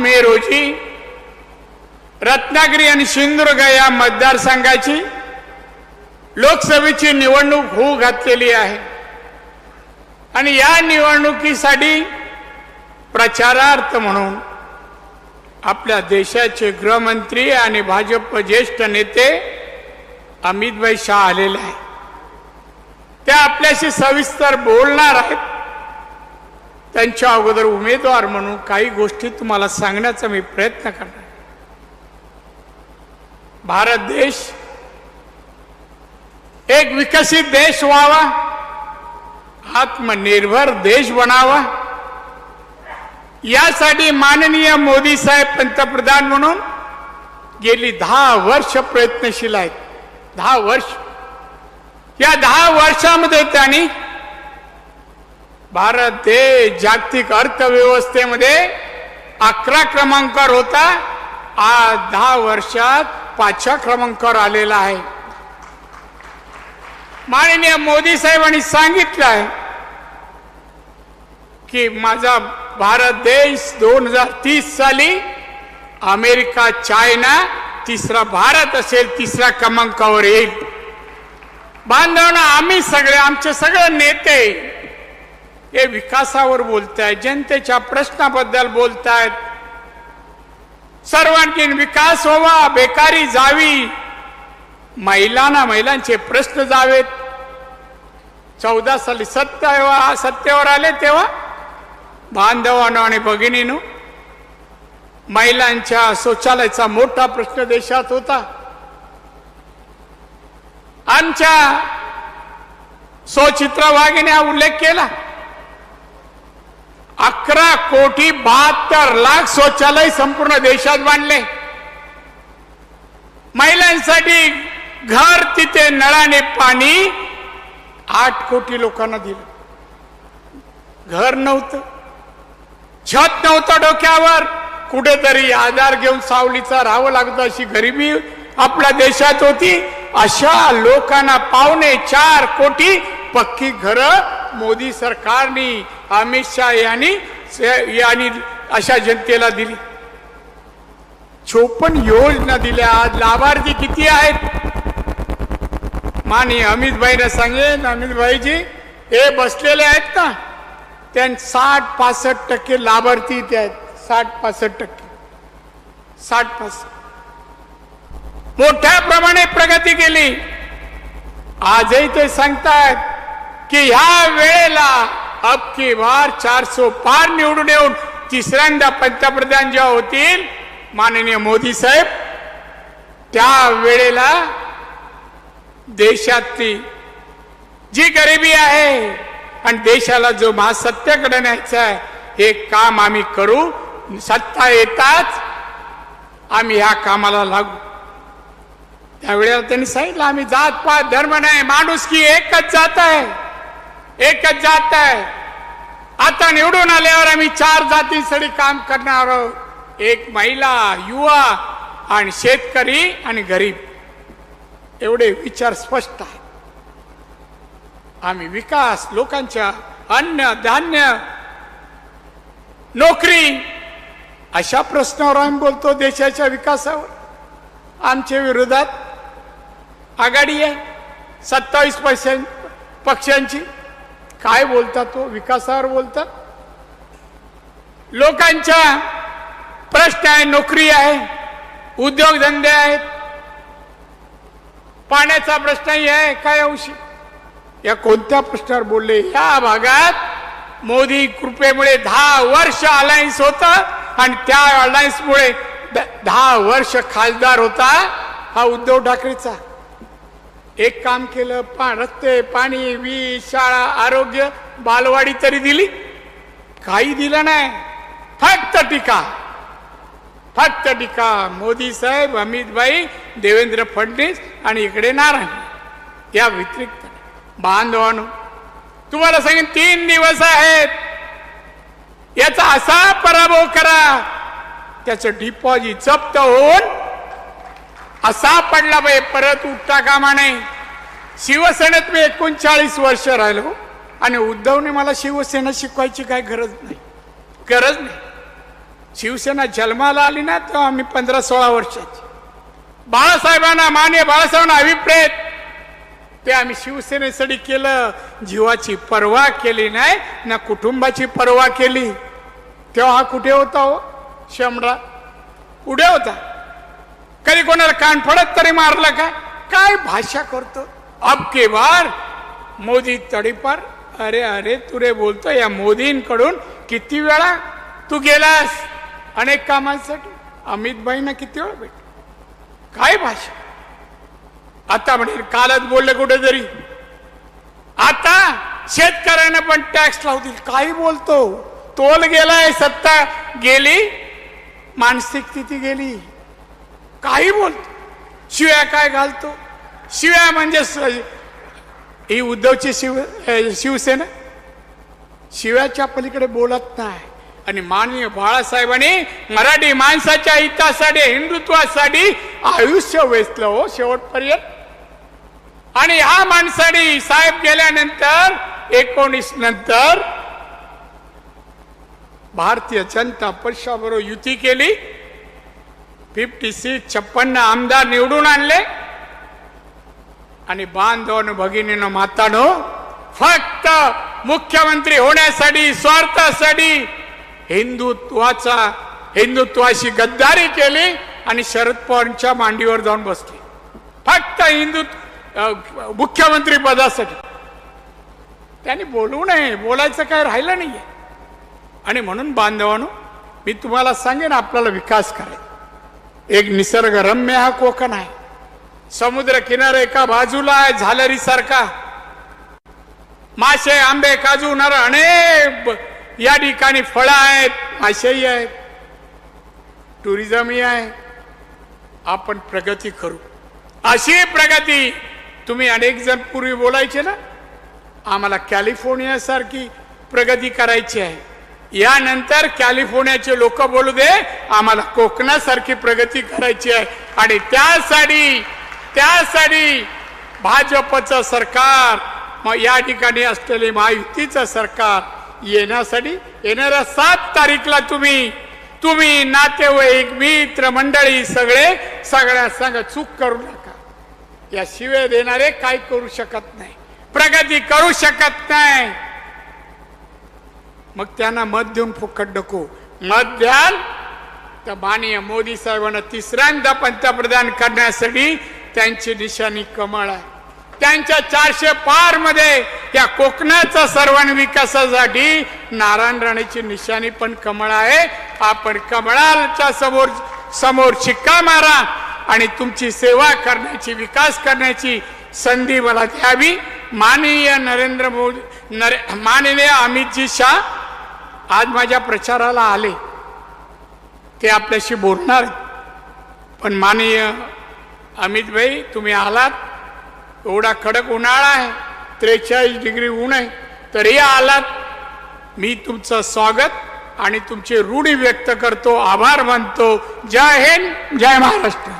मे रोजी रत्नागिरी आणि सिंधुदुर्ग या मतदारसंघाची लोकसभेची निवडणूक होऊ घातलेली आहे. आणि या निवडणुकीसाठी प्रचारार्थ म्हणून आपल्या देशाचे गृहमंत्री आणि भाजप ज्येष्ठ नेते अमितभाई शाह आलेले आहेत. त्या आपल्याशी सविस्तर बोलणार आहेत. त्यांच्या अगोदर उमेदवार म्हणून काही गोष्टी तुम्हाला सांगण्याचा मी प्रयत्न करणार. भारत देश एक विकसित देश व्हावा आत्मनिर्भर देश बनावा. यासाठी माननीय मोदी साहेब पंतप्रधान म्हणून गेली दहा वर्ष प्रयत्नशील आहेत. दहा वर्ष. या दहा वर्षामध्ये त्यांनी भारत देश जागतिक अर्थव्यवस्थेमध्ये अकरा क्रमांकावर होता. आज दहा वर्षात पाचव्या क्रमांकावर आलेला आहे. माननीय मोदी साहेबांनी सांगितलं आहे की माझा भारत देश दोन हजार तीस साली अमेरिका चायना तिसरा भारत असेल तिसऱ्या क्रमांकावर येईल. बांधवांना आम्ही सगळे आमचे सगळे नेते हे विकासावर बोलतायत जनतेच्या प्रश्नाबद्दल बोलतायत. सर्वांगीण विकास व्हावा बेकारी जावी. महिलांना महिलांचे प्रश्न जावेत. चौदा साली सत्य सत्तेवर आले तेव्हा? बांधवानो आणि भगिनीनो महिलांच्या शौचालयाचा मोठा प्रश्न देशात होता. आमच्या स्वचित्र वाघिने हा उल्लेख केला. अकरा कोटी बहात्तर लाख शौचालय संपूर्ण देशात बांधले. महिलांसाठी घर तिथे नळाने पाणी आठ कोटी लोकांना दिलं. घर नव्हतं. छत नव्हतं डोक्यावर. कुठेतरी आधार घेऊन सावलीचा राहावं लागतं अशी गरिबी आपल्या देशात होती. अशा लोकांना पावणे चार कोटी पक्की घर मोदी सरकारने अमित शाह यांनी यांनी अशा जनतेला दिली. चोपन्न योजना दिल्या. आज लाभार्थी किती आहेत? माने अमित भाईने सांगेन. अमित भाईजी हे बसलेले आहेत ना त्यां साठ पासष्ट टक्के लाभार्थी ते आहेत. साठ पासष्ट टक्के. साठ पासष्ट. मोठ्या प्रमाणे प्रगती केली. आजही ते सांगतायत की ह्या वेळेला अब की बार चारसो पार निवडून येऊन तिसऱ्यांदा पंतप्रधान जेव्हा होतील माननीय मोदी साहेब त्या वेळेला देशातली जी गरिबी आहे आणि देशाला जो महासत्तेकडे न्यायचा आहे हे काम आम्ही करू. सत्ता येताच आम्ही ह्या कामाला लागू. त्यावेळेला त्यांनी सांगितलं आम्ही जात पात धर्म नाही माणूस की एकच जात आहे. एकच जात आहे. आता निवडून आल्यावर आम्ही चार जातीसाठी काम करणार आहोत. एक महिला युवा आणि शेतकरी आणि गरीब. एवढे विचार स्पष्ट आहे आम्ही विकास लोकांच्या अन्न धान्य नोकरी अशा प्रश्नावर आम्ही बोलतो देशाच्या विकासावर. आमच्या विरोधात आघाडी आहे. सत्तावीस पर्सेंट पक्षांची काय बोलतात तो? विकासावर बोलतात लोकांच्या प्रश्न आहे नोकरी आहे उद्योगधंदे आहेत. पाण्याचा प्रश्नही आहे काय अंशी? या कोणत्या प्रश्नावर बोलले? या भागात मोदी कृपेमुळे दहा वर्ष अलायन्स होता आणि त्या अलायन्समुळे दहा वर्ष खासदार होता हा उद्धव ठाकरेचा. एक काम केलं पा रस्ते पाणी वीज शाळा आरोग्य बालवाडी तरी दिली? काही दिलं नाही. फक्त टीका. फक्त टीका. मोदी साहेब अमितभाई देवेंद्र फडणवीस आणि इकडे नारायण. या व्यतिरिक्त बांधवानो तुम्हाला सांगेन तीन दिवस आहेत. याचा असा पराभव करा त्याचं डिपॉझिट जप्त होऊन असा पडला बाई परत उठता कामा नाही. शिवसेनेत मी एकोणचाळीस वर्ष राहिलो हो. आणि उद्धवने मला शिवसेना शिकवायची काय गरज नाही. गरज नाही. शिवसेना जन्माला आली ना तेव्हा आम्ही पंधरा सोळा वर्षाची. बाळासाहेबांना मान्य बाळासाहेबांना अभिप्रेत. ते आम्ही शिवसेनेसाठी केलं. जीवाची पर्वा केली नाही ना कुटुंबाची पर्वा केली. तेव्हा हा कुठे होता हो? शमरा. पुढे होता. कधी कोणाला कान फडत तरी मारलं का? काय भाषा करतो? अब के बार मोदी तडीपार अरे अरे तुरे बोलतो या मोदींकडून किती वेळा तू गेलास? अनेक कामांसाठी. अमित भाईना किती वेळा भेट काय भाषा? आता म्हणजे कालच बोलले कुठेतरी. आता शेतकऱ्यांना पण टॅक्स लावतील. काही बोलतो. तोल गेलाय सत्ता. गेली? मानसिक स्थिती गेली. काही बोलतो. शिव्या काय घालतो? शिव्या म्हणजे ही उद्धवची शिव शिवसेना? शिव्याच्या पलीकडे बोलत नाही. आणि माननीय बाळासाहेबांनी मराठी माणसाच्या हितासाठी हिंदुत्वासाठी आयुष्य वेचलं हो शेवटपर्यंत. आणि ह्या माणसाने साहेब गेल्यानंतर एकोणीस नंतर भारतीय जनता पक्षाबरोबर युती केली. फिफ्टी सिक्स छप्पन्न आमदार निवडून आणले. आणि बांधवन भगिनीनं मातानो फक्त मुख्यमंत्री होण्यासाठी स्वार्थासाठी हिंदुत्वाचा हिंदुत्वाशी गद्दारी केली आणि शरद पवारांच्या मांडीवर जाऊन बसली. फक्त हिंदू मुख्यमंत्री पदासाठी. त्यांनी बोलू नये बोलायचं काय राहिलं नाहीये. आणि म्हणून बांधवानो मी तुम्हाला सांगेन आपल्याला विकास करायचा. एक निसर्गरम्य हा कोकण आहे. समुद्र किनारे एका बाजूला आहे झालरी सारखा. मासे आंबे काजू नर अनेक या ठिकाणी फळं आहेत मासेही आहेत. टुरिझमही आहे. आपण प्रगती करू. अशी प्रगती तुम्ही अनेक जण पूर्वी बोलायचे ना? आम्हाला कॅलिफोर्नियासारखी प्रगती करायची आहे. यानंतर कॅलिफोर्नियाचे लोक बोलू दे आम्हाला कोकणासारखी प्रगती करायची आहे. आणि त्यासाठी त्यासाठी भाजपचं सरकार मग या ठिकाणी असलेले महायुतीचं सरकार येण्यासाठी येणाऱ्या सात तारीखला तुम्ही तुम्ही नातेवाईक मित्र मंडळी सगळे सगळ्या सांगा चूक करू नका. या शिवे देणारे काय करू शकत नाही. प्रगती करू शकत नाही. मग त्यांना मत देऊन फुकट डको मत द्याल तर माननीय मोदी साहेबांना तिसऱ्यांदा पंतप्रधान करण्यासाठी त्यांची निशाणी कमळ आहे. त्यांच्या चारशे पारमध्ये या कोकणाचा सर्वांग विकासासाठी नारायण राणेची निशाणी पण कमळ आहे. आपण कमळाच्या समोर समोर शिक्का मारा आणि तुमची सेवा करण्याची विकास करण्याची संधी मला द्यावी. माननीय नरेंद्र मोदी नरे माननीय अमितजी शाह आज माझ्या प्रचाराला आले. ते आपल्याशी बोलणार पण माननीय अमित भाई तुम्ही आलात. एवढा कडक उन्हाळा आहे. त्रेचाळीस डिग्री ऊन आहे. तरी आलात. मी तुमचं स्वागत आणि तुमची रूढी व्यक्त करतो. आभार मानतो. जय हिंद जय महाराष्ट्र.